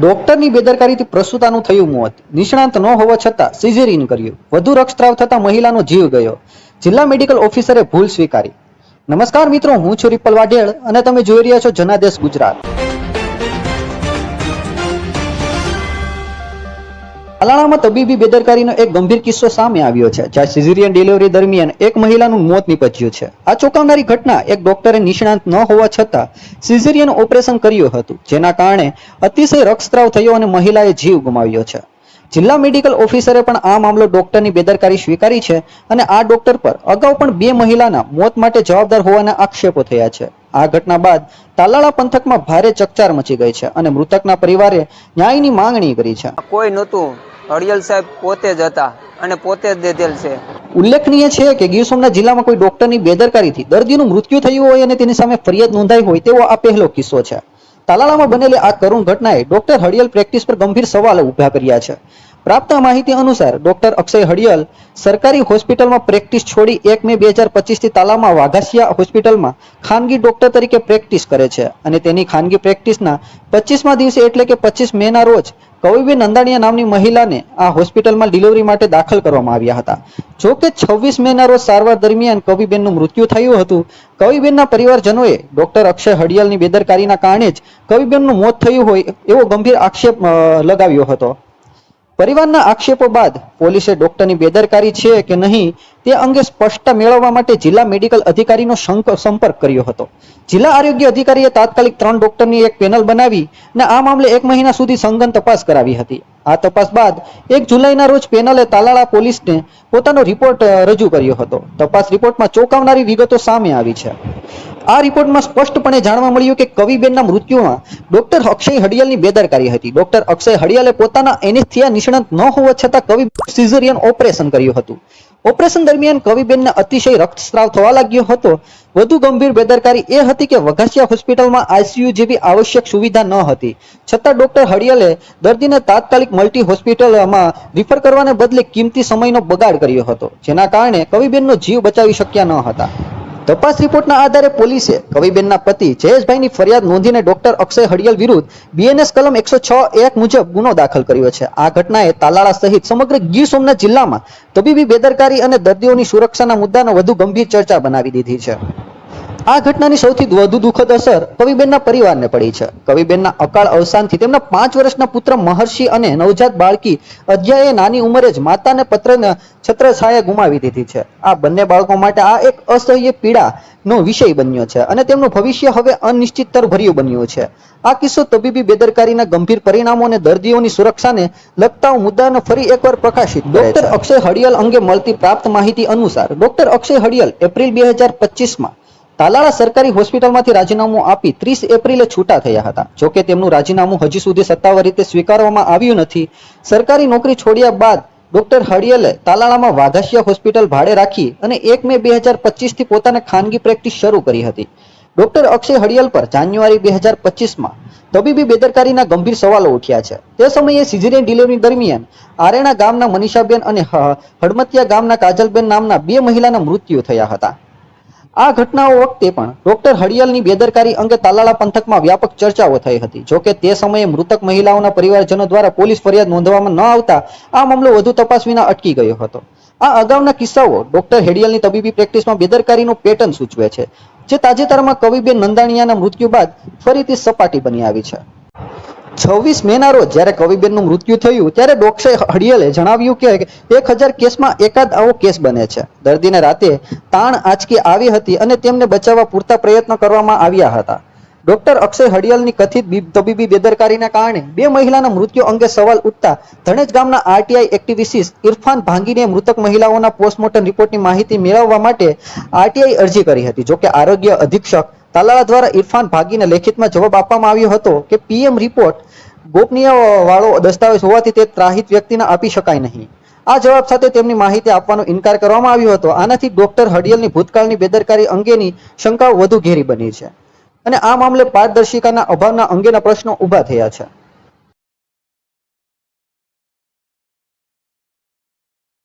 ડોક્ટરની બેદરકારીથી પ્રસૂતાનું થયું મોત. નિષ્ણાંત ન હોવા છતાં સિઝેરિન કર્યું. વધુ રક્તસ્રાવ થતા મહિલાનો જીવ ગયો. જિલ્લા મેડિકલ ઓફિસરે ભૂલ સ્વીકારી. નમસ્કાર મિત્રો, હું છું રિપલ વાઢેળ અને તમે જોઈ રહ્યા છો જનાદેશ ગુજરાત. તાલાળામાં તબીબી બેદરકારીનો એક ગંભીર કિસ્સો સામે આવ્યો છે, જ્યાં સિઝેરિયન ડિલિવરી દરમિયાન એક મહિલાનું મોત નીપજ્યું છે. આ ચોંકાવનારી ઘટના એક ડોક્ટરે નિષ્ણાંત ન હોવા છતાં સિઝેરિયન ઓપરેશન કર્યું હતું, જેના કારણે અતિશય રક્તસ્રાવ થયો અને મહિલાએ જીવ ગુમાવ્યો છે. જિલ્લા મેડિકલ ઓફિસરે પણ આ મામલો ડોક્ટરની બેદરકારી સ્વીકારી છે અને આ ડોક્ટર પર અગાઉ પણ બે મહિલાના મોત માટે જવાબદાર હોવાના આક્ષેપો થયા છે. આ ઘટના બાદ તાલાળા પંથકમાં ભારે ચકચાર મચી ગઈ છે અને મૃતકના પરિવારે ન્યાયની માંગણી કરી છે. કોઈ નહોતું. હળિયલ સાહેબ પોતે જ હતા અને પોતે જ દેધેલ છે. ઉલ્લેખનીય છે કે ગીર સોમનાથ જિલ્લામાં કોઈ ડોક્ટરની બેદરકારીથી દર્દીનું મૃત્યુ થયું હોય અને તેની સામે ફરિયાદ નોંધાઈ હોય તેવો આ પહેલો કિસ્સો છે. તાલાલામાં બનેલી આ કરુણ ઘટનાએ ડોક્ટર હળિયલ પ્રેક્ટિસ પર ગંભીર સવાલો ઊભા કર્યા છે. પ્રાપ્ત માહિતી અનુસાર ડોક્ટર અક્ષય હડિયલ સરકારી હોસ્પિટલમાં પ્રેક્ટિસ છોડી એક મે બે હજાર પચીસથી તાલામાં વાઘાસિયા હોસ્પિટલમાં ખાનગી ડોક્ટર તરીકે પ્રેક્ટિસ કરે છે અને તેની ખાનગી પ્રેક્ટિસના પચીસમા દિવસે એટલે કે પચીસ મેના રોજ કવિબેન નંદાણીયા નામની મહિલાને આ હોસ્પિટલમાં ડિલિવરી માટે દાખલ કરવામાં આવ્યા હતા. જો કે છવ્વીસ મેના રોજ સારવાર દરમિયાન કવિબેનનું મૃત્યુ થયું હતું. કવિબેનના પરિવારજનોએ ડોક્ટર અક્ષય હડિયાલની બેદરકારીના કારણે જ કવિબેનનું મોત થયું હોય એવો ગંભીર આક્ષેપ લગાવ્યો હતો. પરિવારના આક્ષેપો બાદ પોલીસે ડોક્ટરની બેદરકારી છે કે નહીં તે અંગે સ્પષ્ટતા મેળવવા માટે જિલ્લા મેડિકલ અધિકારીનો સંપર્ક કર્યો હતો. જિલ્લા આરોગ્ય અધિકારીએ તાત્કાલિક ત્રણ ડોક્ટરની એક પેનલ બનાવી અને આ મામલે એક મહિના સુધી સંગન તપાસ કરાવી હતી. આ તપાસ બાદ એક જુલાઈના રોજ પેનલે તાલાળા પોલીસને પોતાનો રિપોર્ટ રજૂ કર્યો હતો. તપાસ રિપોર્ટમાં ચોંકાવનારી વિગતો સામે આવી છે. આ રિપોર્ટમાં સ્પષ્ટપણે જાણવા મળ્યું કે કવિબેનના મૃત્યુમાં ડોક્ટર અક્ષય હડિયાલની બેદરકારી હતી. ડોક્ટર અક્ષય હડિયાલે પોતાના એનેસ્થિયા નિષ્ણાંત ન હોવા છતાં કવિ સિઝરિયન ઓપરેશન કર્યું હતું. ઓપરેશન દરમિયાન કવિબેનને અતિશય રક્તસ્રાવ થવા લાગ્યો હતો. વધુ ગંભીર બેદરકારી એ હતી કે વઘાસિયા હોસ્પિટલમાં આઈસીયુ જેવી આવશ્યક સુવિધા ન હતી. છતાં ડોક્ટર હડિયાલે દર્દીને તાત્કાલિક મલ્ટી હોસ્પિટલમાં રિફર કરવાને બદલે કિંમતી સમયનો બગાડ કર્યો હતો, જેના કારણે કવિબેનનો જીવ બચાવી શક્યા ન હતા. તપાસ રિપોર્ટના આધારે પોલીસે કવિબેનના પતિ જયેશભાઈની ફરિયાદ નોંધીને ડોક્ટર અક્ષય હડિયલ વિરુદ્ધ બીએનએસ કલમ એકસો છ એક મુજબ ગુનો દાખલ કર્યો છે. આ ઘટનાએ તાલાળા સહિત સમગ્ર ગીર સોમનાથ જિલ્લામાં તબીબી બેદરકારી અને દર્દીઓની સુરક્ષાના મુદ્દાનો વધુ ગંભીર ચર્ચા બનાવી દીધી છે. આ ઘટનાની સૌથી વધુ દુઃખદ અસર કવિબેનના પરિવારને પડી છે. કવિબેનના અકાળ અવસાનથી તેમના પાંચ વર્ષના પુત્ર મહર્ષિ અને નવજાત બાળકી અધ્યાયે નાની ઉંમરે જ માતાને પત્ર છત્રછાયા ગુમાવી દીધી છે. આ બંને બાળકો માટે આ એક અસહ્ય પીડાનો વિષય બન્યો છે અને તેમનું ભવિષ્ય હવે અનિશ્ચિતતર ભર્યું બન્યું છે. આ કિસ્સો તબીબી બેદરકારીના ગંભીર પરિણામો અને દર્દીઓની સુરક્ષાને લગતા મુદ્દાનો ફરી એકવાર પ્રકાશિત ડોક્ટર અક્ષય હડિયલ અંગે મળતી પ્રાપ્ત માહિતી અનુસાર ડોક્ટર અક્ષય હડિયલ એપ્રિલ બે હજાર પચીસમાં તાલાળા સરકારી હોસ્પિટલમાંથી રાજીનામું આપી ત્રીસ એપ્રિલે છૂટા થયા હતા. જોકે તેમનું રાજીનામું હજી સુધી સત્તાવાર રીતે સ્વીકારવામાં આવ્યું નથી. સરકારી નોકરી છોડ્યા બાદ ડોક્ટર હડિયલે તાલાળામાં વાઘાસિયા હોસ્પિટલ ભાડે રાખી અને એક મે બે હજાર પચીસથી પોતાને ખાનગી પ્રેક્ટિસ શરૂ કરી હતી. ડોક્ટર અક્ષય હડિયલ પર જાન્યુઆરી બે હજાર પચીસમાં તબીબી બેદરકારીના ગંભીર સવાલો ઉઠ્યા છે. તે સમયે સિઝેરિયન ડિલિવરી દરમિયાન આરેણા ગામના મનીષાબેન અને હડમતિયા ગામના કાજલબેન નામના બે મહિલાના મૃત્યુ થયા હતા. આ ઘટનાઓ વખતે પણ ડોક્ટર હડિયલની બેદરકારી અંગે તાલાળા પંથકમાં વ્યાપક ચર્ચાઓ થઈ હતી. જોકે તે સમયે મૃતક મહિલાઓના પરિવારજનો દ્વારા પોલીસ ફરિયાદ નોંધવામાં ન આવતા આ મામલો વધુ તપાસ વિના અટકી ગયો હતો. આ અગાઉના કિસ્સાઓ ડોક્ટર હેડિયલની તબીબી પ્રેક્ટિસમાં બેદરકારીનું પેટર્ન સૂચવે છે, જે તાજેતરમાં કવિબેન નંદાણીયાના મૃત્યુ બાદ ફરીથી સપાટી બની આવી છે. છવ્વીસ મેના રોજ જ્યારે કવિબેનનું મૃત્યુ થયું, ત્યારે ડોક્ટર હડિયલે જણાવ્યું કે એક હજાર કેસમાં એકાદ આવો કેસ બને છે. દર્દીને રાતે તાણ આંચકી આવી હતી અને તેમને બચાવવા પૂરતા પ્રયત્નો કરવામાં આવ્યા હતા. ડોક્ટર અક્ષય હડિયલની કથિત તબીબી બેદરકારીના કારણે બે મહિલાના મૃત્યુ અંગે સવાલ ઉઠતા ધણેજ ગામના આરટીઆઈ એક્ટિવિસ્ટ ઇરફાન ભાંગીને મૃતક મહિલાઓના પોસ્ટમોર્ટમ રિપોર્ટની માહિતી મેળવવા માટે આરટીઆઈ અરજી કરી હતી. જોકે આરોગ્ય અધિક્ષક તાલાળા દ્વારા ઇરફાન ભાગીને લેખિતમાં જવાબ આપવામાં આવ્યો હતો કે પીએમ રિપોર્ટ ગોપનીય વાળો દસ્તાવેજ હોવાથી તે ત્રાહિત વ્યક્તિને આપી શકાય નહીં. આ જવાબ સાથે તેમની માહિતી આપવાનો ઇનકાર કરવામાં આવ્યો હતો. આનાથી ડોક્ટર હડિયલની ભૂતકાળની બેદરકારી અંગેની શંકાઓ વધુ ઘેરી બની છે. અને આ મામલે પારદર્શિકાના અભાવના અંગેના પ્રશ્નો ઊભા થયા છે.